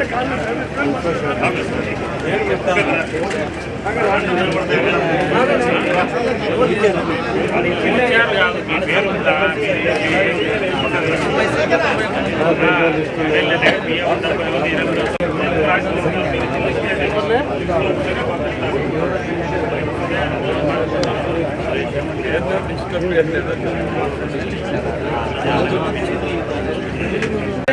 ఉంటాను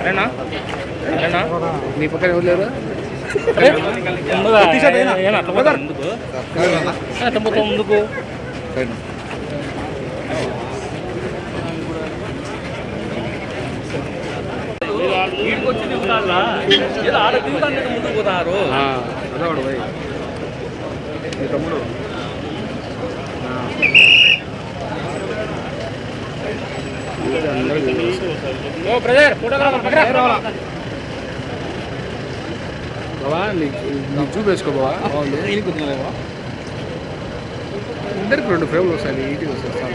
arena arena మీ పక్కన ఎవరు లేరు? ముందుకు. వీడికి వచ్చి దిగుతారా ఏదో ఆడ దిగుతాను ముందుకు పోతారు. తమ్ముడు. ఓ బ్రదర్ ఫోటో బావా నీకు నీకు చూపేసుకో బావా. బాగుంది. ఇద్దరికి రెండు ఫ్రేమ్లు వస్తాయి నీట్గా వస్తాయి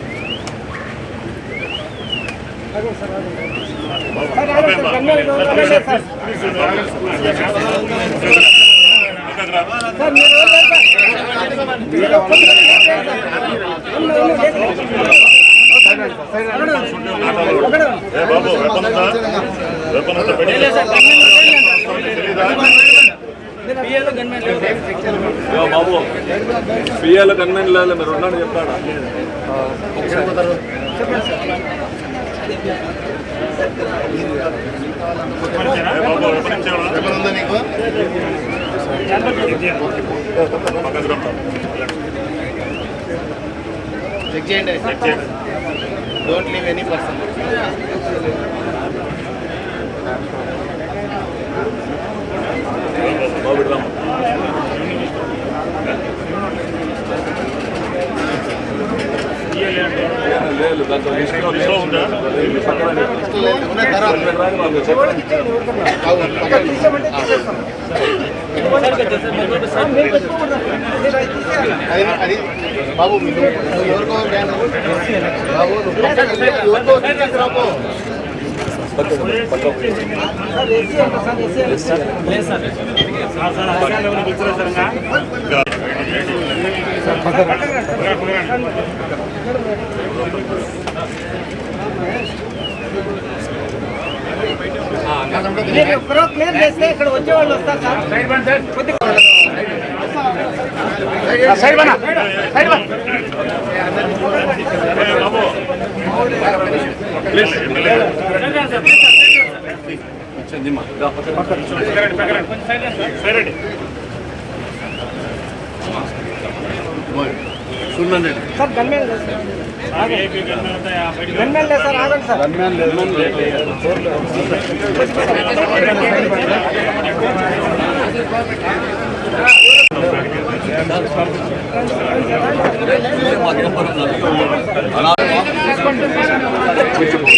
తెలీదా? బాబు బియ్యాల గన్మెన్ లేదు మీరు ఉన్నాడు చెప్తాడా ఏ బాబు వెపన్ ఇచ్చావా వెపన్ ఉందా నీకు పక్కకు రా. చెక్ చేయండి. చెక్ చేయండి. డోంట్ లీవ్ ఎనీ పర్సన్ బాబు లేదు దాంట్లో అది బాబు మీరు ఎవరికో బాబు ఎవరికో తీసుకురా పో. మీరు ఒక్కరో క్లియర్ చేస్తే ఇక్కడ వచ్చే వాళ్ళు వస్తారు సార్ సార్ గన్మేన్ లేదు సార్ గన్మేన్ లేదు సార్ ఆగండి సార్ రాష్ట్ర అధ్యక్షులుగా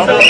అవును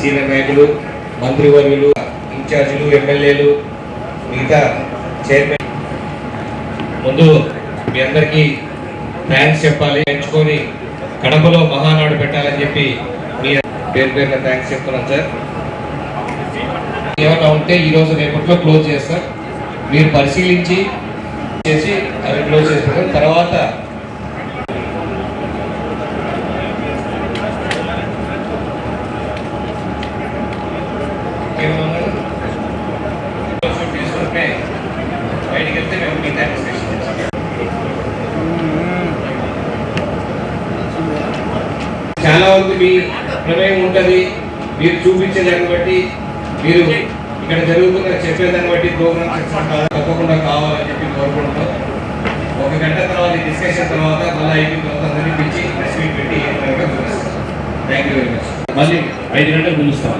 సీనియర్ నాయకులు మంత్రివర్యులు ఇన్ఛార్జీలు ఎమ్మెల్యేలు మిగతా చైర్మన్. ముందు మీ అందరికీ థ్యాంక్స్ చెప్పాలి. ఎంచుకొని కడపలో మహానాడు పెట్టాలని చెప్పి మీ పేరు పేరున థ్యాంక్స్ చెప్తున్నాను సార్. ఏమైనా ఉంటే ఈ రోజు రేపట్లో క్లోజ్ చేస్తారు మీరు పరిశీలించి చేసి అవి క్లోజ్ చేస్తారు తర్వాత ఏమన్నారు? తీసుకుంటే బయటికి వెళ్తే మేము మీ థ్యాంక్స్ చాలా వరకు మీ ప్రమేయం ఉంటుంది మీరు చూపించే దాన్ని బట్టి మీరు జరుగుతున్న బట్టి ప్రోగ్రామ్స్ తప్పకుండా కావాలని చెప్పి కోరుకుంటున్నాం ఒక గంట తర్వాత డిస్కషన్ తర్వాత మళ్ళీ అయిపోయిన తర్వాత అందరినీ పిలిచి ప్రెస్ మీట్ పెట్టి థ్యాంక్ యూ వెరీ మచ్ మళ్ళీ ఐదు గంటలకు పిలుస్తాం.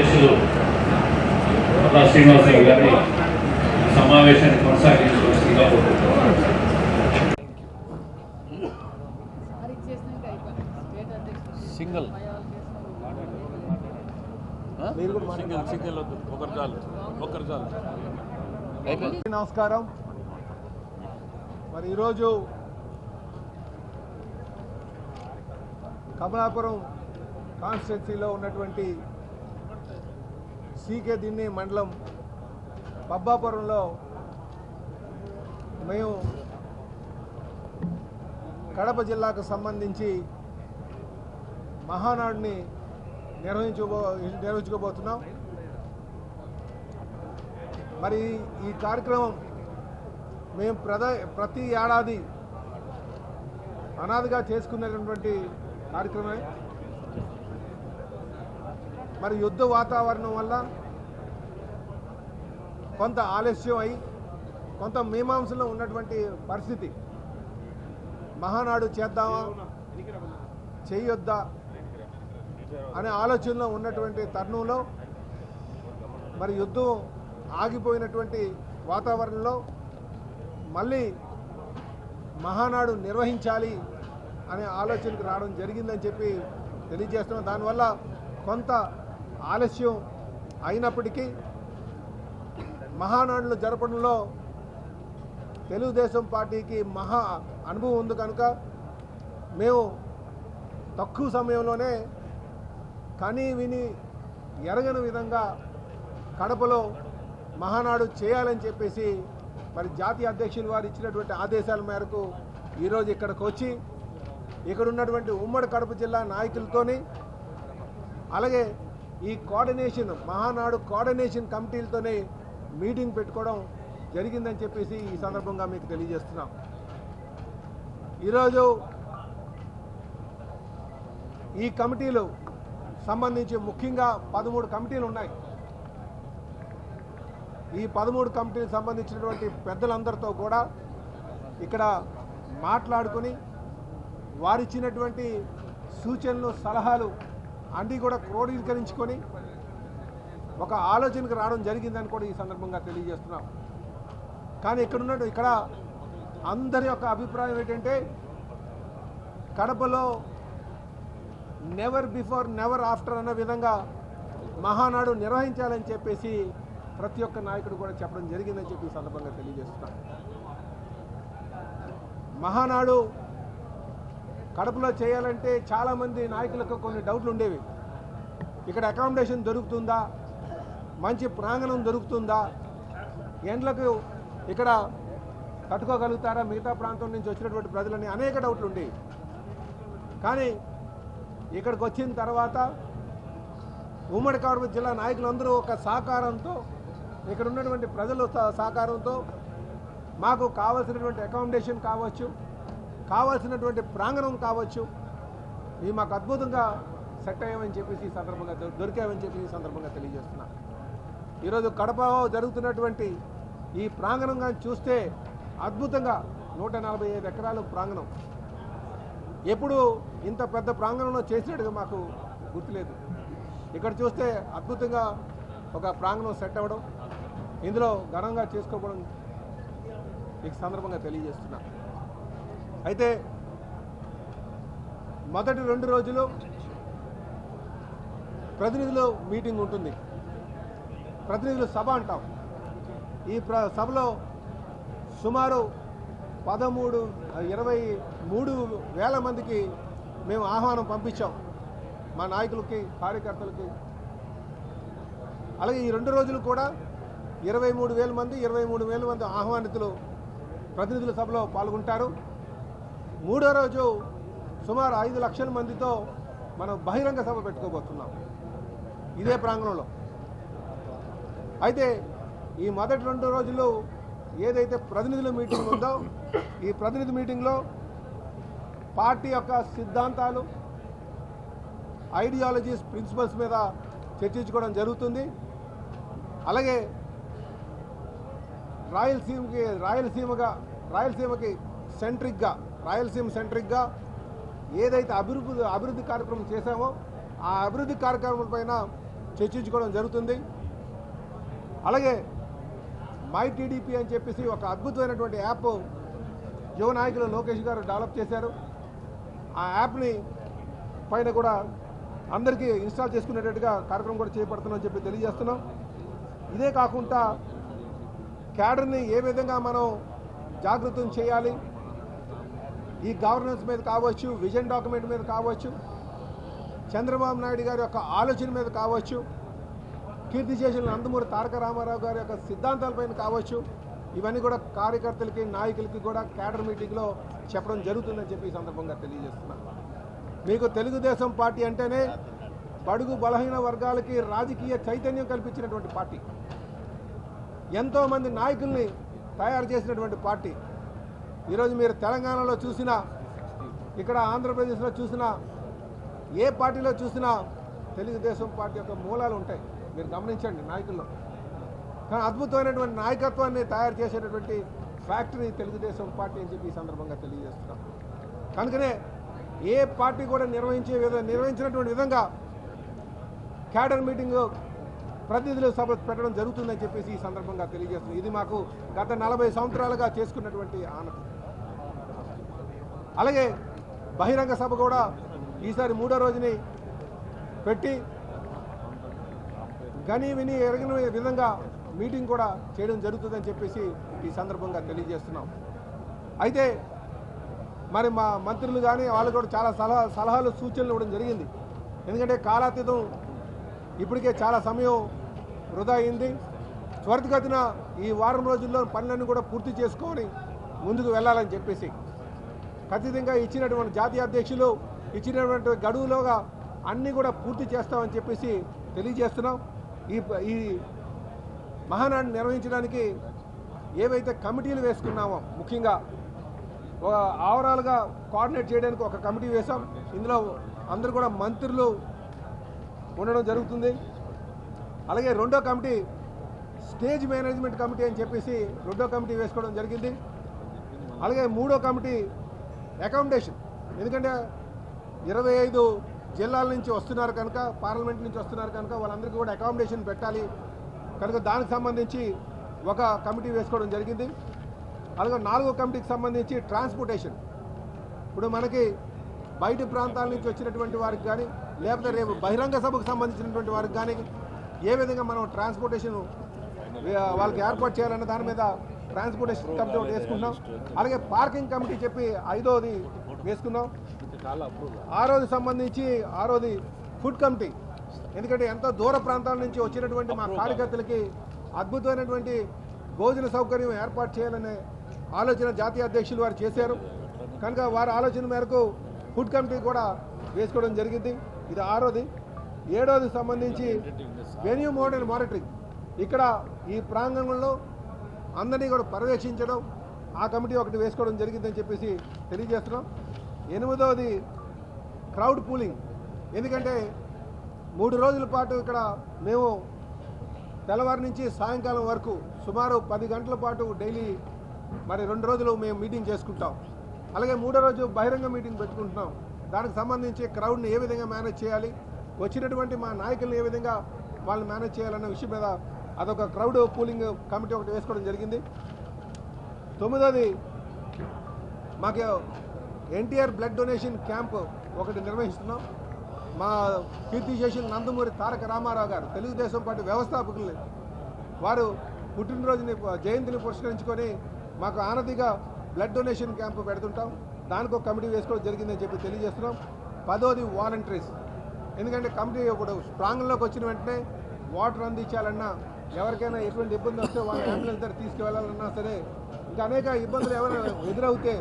అధ్యక్షులు కొత్త శ్రీనివాసరావు గారిని సమావేశాన్ని కొనసాగించవలసిందిగా సింగిల్. సింగిల్ సింగిల్ వద్దు. ఒకరు చాలు. ఒకరు చాలు. నమస్కారం. మరి ఈరోజు కమలాపురం కాన్స్టిట్యున్సీలో ఉన్నటువంటి సీకే దిన్ని మండలం పబ్బాపురంలో మేము కడప జిల్లాకు సంబంధించి మహానాడుని నిర్వహించబో నిర్వహించుకోబోతున్నాం. మరి ఈ కార్యక్రమం మేము ప్రద ప్రతి ఏడాది అనాదిగా చేసుకునేటటువంటి కార్యక్రమమే. మరి యుద్ధ వాతావరణం వల్ల కొంత ఆలస్యం అయి కొంత మీమాంసలో ఉన్నటువంటి పరిస్థితి. మహానాడు చేద్దామా? చేయొద్దా అనే ఆలోచనలో ఉన్నటువంటి తరుణంలో మరి యుద్ధం ఆగిపోయినటువంటి వాతావరణంలో మళ్ళీ మహానాడు నిర్వహించాలి అనే ఆలోచనకు రావడం జరిగిందని చెప్పి తెలియజేస్తున్నాం. దానివల్ల కొంత ఆలస్యం అయినప్పటికీ మహానాడులు జరపడంలో తెలుగుదేశం పార్టీకి మహా అనుభవం ఉంది కనుక మేము తక్కువ సమయంలోనే కని విని ఎరగని విధంగా కడపలో మహానాడు చేయాలని చెప్పేసి మరి జాతీయ అధ్యక్షులు వారు ఇచ్చినటువంటి ఆదేశాల మేరకు ఈరోజు ఇక్కడికి వచ్చి ఇక్కడ ఉన్నటువంటి ఉమ్మడి కడప జిల్లా నాయకులతోని అలాగే ఈ కోఆర్డినేషన్ మహానాడు కోఆర్డినేషన్ కమిటీలతోనే మీటింగ్ పెట్టుకోవడం జరిగిందని చెప్పేసి ఈ సందర్భంగా మీకు తెలియజేస్తున్నాం. ఈరోజు ఈ కమిటీలు సంబంధించి ముఖ్యంగా పదమూడు కమిటీలు ఉన్నాయి. ఈ పదమూడు కమిటీలకు సంబంధించినటువంటి పెద్దలందరితో కూడా ఇక్కడ మాట్లాడుకొని వారిచ్చినటువంటి సూచనలు సలహాలు అన్నీ కూడా క్రోడీకరించుకొని ఒక ఆలోచనకు రావడం జరిగిందని కూడా ఈ సందర్భంగా తెలియజేస్తున్నాం. కానీ ఇక్కడ ఇక్కడ అందరి యొక్క అభిప్రాయం ఏంటంటే కడపలో నెవర్ బిఫోర్ నెవర్ ఆఫ్టర్ అన్న విధంగా మహానాడు నిర్వహించాలని చెప్పేసి ప్రతి ఒక్క నాయకుడు కూడా చెప్పడం జరిగిందని చెప్పి ఈ సందర్భంగా తెలియజేస్తున్నాం. మహానాడు కడపలో చేయాలంటే చాలామంది నాయకులకు కొన్ని డౌట్లు ఉండేవి. ఇక్కడ అకామిడేషన్ దొరుకుతుందా? మంచి ప్రాంగణం దొరుకుతుందా? ఎండ్లకు ఇక్కడ కట్టుకోగలుగుతారా? మిగతా ప్రాంతం నుంచి వచ్చినటువంటి ప్రజలని అనేక డౌట్లు ఉండేవి కానీ ఇక్కడికి వచ్చిన తర్వాత ఉమ్మడి కడప జిల్లా నాయకులందరూ ఒక సహకారంతో ఇక్కడ ఉన్నటువంటి ప్రజల సహకారంతో మాకు కావాల్సినటువంటి అకామిడేషన్ కావచ్చు కావాల్సినటువంటి ప్రాంగణం కావచ్చు ఇవి మాకు అద్భుతంగా సెట్ అయ్యామని చెప్పేసి ఈ సందర్భంగా దొ- దొరికామని చెప్పి ఈ సందర్భంగా తెలియజేస్తున్నాను. ఈరోజు కడపలో జరుగుతున్నటువంటి ఈ ప్రాంగణం కానీ చూస్తే అద్భుతంగా నూట నలభై ఐదు ఎకరాలు ప్రాంగణం. ఎప్పుడు ఇంత పెద్ద ప్రాంగణంలో చేసినట్టుగా మాకు గుర్తులేదు. ఇక్కడ చూస్తే అద్భుతంగా ఒక ప్రాంగణం సెట్ అవ్వడం ఇందులో ఘనంగా చేసుకోవడం మీకు సందర్భంగా తెలియజేస్తున్నా. అయితే మొదటి రెండు రోజులు ప్రతినిధులు మీటింగ్ ఉంటుంది. ప్రతినిధులు సభ అంటాం. ఈ ప్ర సభలో సుమారు పదమూడు ఇరవై మూడు వేల మందికి మేము ఆహ్వానం పంపించాం. మా నాయకులకి కార్యకర్తలకి. అలాగే ఈ రెండు రోజులు కూడా ఇరవై మూడు వేల మంది ఇరవై మూడు వేల మంది ఆహ్వానితులు ప్రతినిధుల సభలో పాల్గొంటారు. మూడో రోజు సుమారు ఐదు లక్షల మందితో మనం బహిరంగ సభ పెట్టుకోబోతున్నాం. ఇదే ప్రాంగణంలో. అయితే ఈ మొదటి రెండు రోజులు ఏదైతే ప్రతినిధుల మీటింగ్ ఉందో ఈ ప్రతినిధి మీటింగ్లో పార్టీ యొక్క సిద్ధాంతాలు ఐడియాలజీస్ ప్రిన్సిపల్స్ మీద చర్చించుకోవడం జరుగుతుంది. అలాగే రాయలసీమకి రాయలసీమగా రాయలసీమకి సెంట్రిక్గా రాయలసీమ సెంట్రిక్గా ఏదైతే అభివృద్ధి అభివృద్ధి కార్యక్రమం చేశామో ఆ అభివృద్ధి కార్యక్రమం పైన చర్చించుకోవడం జరుగుతుంది. అలాగే మై టీడీపీ అని చెప్పేసి ఒక అద్భుతమైనటువంటి యాప్ యువ నాయకులు లోకేష్ గారు డెవలప్ చేశారు. ఆ యాప్ని పైన కూడా అందరికీ ఇన్స్టాల్ చేసుకునేటట్టుగా కార్యక్రమం కూడా చేపడుతున్నామని చెప్పి తెలియజేస్తున్నాం. ఇదే కాకుండా క్యాడర్ని ఏ విధంగా మనం జాగృతం చేయాలి ఈ గవర్నెన్స్ మీద కావచ్చు విజన్ డాక్యుమెంట్ మీద కావచ్చు చంద్రబాబు నాయుడు గారి యొక్క ఆలోచన మీద కావచ్చు కీర్తి చేసిన నందమూరి తారక రామారావు గారి యొక్క సిద్ధాంతాలపైన కావచ్చు ఇవన్నీ కూడా కార్యకర్తలకి నాయకులకి కూడా క్యాడర్ మీటింగ్లో చెప్పడం జరుగుతుందని చెప్పి ఈ సందర్భంగా తెలియజేస్తున్నాను మీకు తెలుగుదేశం పార్టీ అంటేనే బడుగు బలహీన వర్గాలకి రాజకీయ చైతన్యం కల్పించినటువంటి పార్టీ. ఎంతోమంది నాయకుల్ని తయారు చేసినటువంటి పార్టీ. ఈరోజు మీరు తెలంగాణలో చూసినా ఇక్కడ ఆంధ్రప్రదేశ్లో చూసినా ఏ పార్టీలో చూసినా తెలుగుదేశం పార్టీ యొక్క మూలాలు ఉంటాయి. మీరు గమనించండి నాయకుల్లో. కానీ అద్భుతమైనటువంటి నాయకత్వాన్ని తయారు చేసేటటువంటి ఫ్యాక్టరీ తెలుగుదేశం పార్టీ అని చెప్పి ఈ సందర్భంగా తెలియజేస్తున్నాం. కనుకనే ఏ పార్టీ కూడా నిర్వహించే విధంగా నిర్వహించినటువంటి విధంగా క్యాడర్ మీటింగ్ ప్రతినిధులు సభ పెట్టడం జరుగుతుందని చెప్పేసి ఈ సందర్భంగా తెలియజేస్తుంది ఇది మాకు గత నలభై సంవత్సరాలుగా చేసుకున్నటువంటి ఆనతి అలాగే బహిరంగ సభ కూడా ఈసారి మూడో రోజుని పెట్టి కానీ విని ఎరగిన విధంగా మీటింగ్ కూడా చేయడం జరుగుతుందని చెప్పేసి ఈ సందర్భంగా తెలియజేస్తున్నాం. అయితే మరి మా మంత్రులు కానీ వాళ్ళు కూడా చాలా సలహా సలహాలు సూచనలు ఇవ్వడం జరిగింది. ఎందుకంటే కాలాతీతం ఇప్పటికే చాలా సమయం వృధా అయింది. త్వరితగతిన ఈ వారం రోజుల్లో పనులన్నీ కూడా పూర్తి చేసుకొని ముందుకు వెళ్ళాలని చెప్పేసి ఖచ్చితంగా ఇచ్చినటువంటి జాతీయ అధ్యక్షులు ఇచ్చినటువంటి గడువులోగా అన్నీ కూడా పూర్తి చేస్తామని చెప్పేసి తెలియజేస్తున్నాం. ఈ ఈ మహానాడు నిర్వహించడానికి ఏవైతే కమిటీలు వేసుకున్నామో ముఖ్యంగా ఒక ఓవరాల్గా కోఆర్డినేట్ చేయడానికి ఒక కమిటీ వేశాం. ఇందులో అందరూ కూడా మంత్రులు ఉండడం జరుగుతుంది. అలాగే రెండో కమిటీ స్టేజ్ మేనేజ్మెంట్ కమిటీ అని చెప్పేసి రెండో కమిటీ వేసుకోవడం జరిగింది. అలాగే మూడో కమిటీ అకామిడేషన్. ఎందుకంటే ఇరవై ఐదు జిల్లాల నుంచి వస్తున్నారు కనుక పార్లమెంట్ నుంచి వస్తున్నారు కనుక వాళ్ళందరికీ కూడా అకామిడేషన్ పెట్టాలి. కనుక దానికి సంబంధించి ఒక కమిటీ వేసుకోవడం జరిగింది. అలాగే నాలుగో కమిటీకి సంబంధించి ట్రాన్స్పోర్టేషన్ ఇప్పుడు మనకి బయట ప్రాంతాల నుంచి వచ్చినటువంటి వారికి కానీ లేకపోతే రేపు బహిరంగ సభకు సంబంధించినటువంటి వారికి కానీ ఏ విధంగా మనం ట్రాన్స్పోర్టేషన్ వాళ్ళకి ఏర్పాటు చేయాలన్న దాని మీద ట్రాన్స్పోర్టేషన్ కమిటీ ఒకటి వేసుకుంటున్నాం. అలాగే పార్కింగ్ కమిటీ చెప్పి ఐదోది వేసుకున్నాం. ఆరోది సంబంధించి ఆరోది ఫుడ్ కమిటీ ఎందుకంటే ఎంతో దూర ప్రాంతాల నుంచి వచ్చినటువంటి మా కార్యకర్తలకి అద్భుతమైనటువంటి భోజన సౌకర్యం ఏర్పాటు చేయాలనే ఆలోచన జాతీయ అధ్యక్షులు వారు చేశారు. కనుక వారి ఆలోచన మేరకు ఫుడ్ కమిటీ కూడా వేసుకోవడం జరిగింది. ఇది ఆరోది. ఏడోది సంబంధించి వెన్యూ మోడ్ అండ్ మానిటరింగ్ ఇక్కడ ఈ ప్రాంగణంలో అందరినీ కూడా పర్యవేక్షించడం ఆ కమిటీ ఒకటి వేసుకోవడం జరిగిందని చెప్పేసి తెలియజేస్తున్నాం. ఎనిమిదవది క్రౌడ్ పూలింగ్ ఎందుకంటే మూడు రోజుల పాటు ఇక్కడ మేము తెల్లవారి నుంచి సాయంకాలం వరకు సుమారు పది గంటల పాటు డైలీ మరి రెండు రోజులు మేము మీటింగ్ చేసుకుంటాం. అలాగే మూడో రోజు బహిరంగ మీటింగ్ పెట్టుకుంటున్నాం. దానికి సంబంధించి క్రౌడ్ని ఏ విధంగా మేనేజ్ చేయాలి? వచ్చినటువంటి మా నాయకులను ఏ విధంగా వాళ్ళని మేనేజ్ చేయాలన్న విషయం మీద అదొక క్రౌడ్ పూలింగ్ కమిటీ ఒకటి వేసుకోవడం జరిగింది. తొమ్మిదోది మాకు ఎన్టీఆర్ బ్లడ్ డొనేషన్ క్యాంప్ ఒకటి నిర్వహిస్తున్నాం. మా కీర్తిశేషులు నందమూరి తారక రామారావు గారు తెలుగుదేశం పార్టీ వ్యవస్థాపకులు వారు పుట్టినరోజుని జయంతిని పురస్కరించుకొని మాకు ఆనతిగా బ్లడ్ డొనేషన్ క్యాంపు పెడుతుంటాం. దానికి ఒక కమిటీ వేసుకోవడం జరిగిందని చెప్పి తెలియజేస్తున్నాం. పదోది వాలంటీర్స్. ఎందుకంటే కమిటీ ఇప్పుడు స్ట్రాంగ్లోకి వచ్చిన వెంటనే వాటర్ అందించాలన్నా ఎవరికైనా ఎటువంటి ఇబ్బంది వస్తే వాళ్ళ అంబులెన్స్ దగ్గర తీసుకువెళ్ళాలన్నా సరే ఇంకా అనేక ఇబ్బందులు ఎవరైనా ఎదురవుతే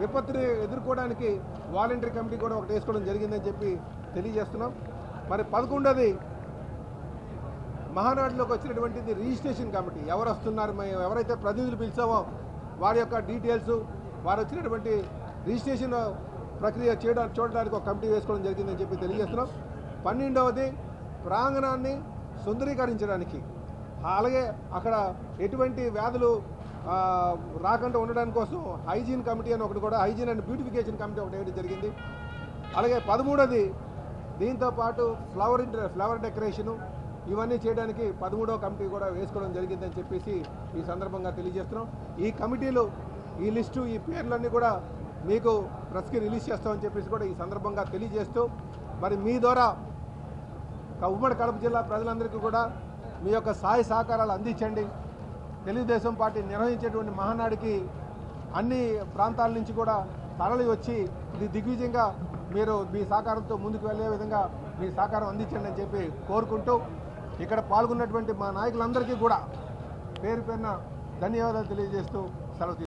విపత్తుని ఎదుర్కోవడానికి వాలంటరీ కమిటీ కూడా ఒకటి వేసుకోవడం జరిగిందని చెప్పి తెలియజేస్తున్నాం. మరి పదకొండోది మహానాడులోకి వచ్చినటువంటిది రిజిస్ట్రేషన్ కమిటీ. ఎవరు వస్తున్నారు మేము ఎవరైతే ప్రతినిధులు పిలిచామో వారి యొక్క డీటెయిల్స్ వారు వచ్చినటువంటి రిజిస్ట్రేషన్ ప్రక్రియ చేయడం చూడడానికి ఒక కమిటీ వేసుకోవడం జరిగిందని చెప్పి తెలియజేస్తున్నాం. పన్నెండవది ప్రాంగణాన్ని సుందరీకరించడానికి. అలాగే అక్కడ ఎటువంటి వ్యాధులు రాకుండా ఉండడానికి కోసం హైజీన్ కమిటీ అని ఒకటి కూడా హైజీన్ అండ్ బ్యూటిఫికేషన్ కమిటీ ఒకటి వేయడం జరిగింది. అలాగే పదమూడోది దీంతో పాటు ఫ్లవర్ ఇంట ఫ్లవర్ డెకరేషను ఇవన్నీ చేయడానికి పదమూడవ కమిటీ కూడా వేసుకోవడం జరిగిందని చెప్పేసి ఈ సందర్భంగా తెలియజేస్తున్నాం. ఈ కమిటీలు ఈ లిస్టు ఈ పేర్లన్నీ కూడా మీకు ప్రెస్కి రిలీజ్ చేస్తామని చెప్పేసి కూడా ఈ సందర్భంగా తెలియజేస్తూ మరి మీ ద్వారా ఉమ్మడి కడప జిల్లా ప్రజలందరికీ కూడా మీ యొక్క సహాయ సహకారాలు అందించండి. తెలుగుదేశం పార్టీ నిర్వహించేటువంటి మహానాడికి అన్ని ప్రాంతాల నుంచి కూడా తరలి వచ్చి ఇది దిగ్విజయంగా మీరు మీ సహకారంతో ముందుకు వెళ్ళే విధంగా మీ సహకారం అందించండి అని చెప్పి కోరుకుంటూ ఇక్కడ పాల్గొన్నటువంటి మా నాయకులందరికీ కూడా పేరు పేరున ధన్యవాదాలు తెలియజేస్తూ సెలవు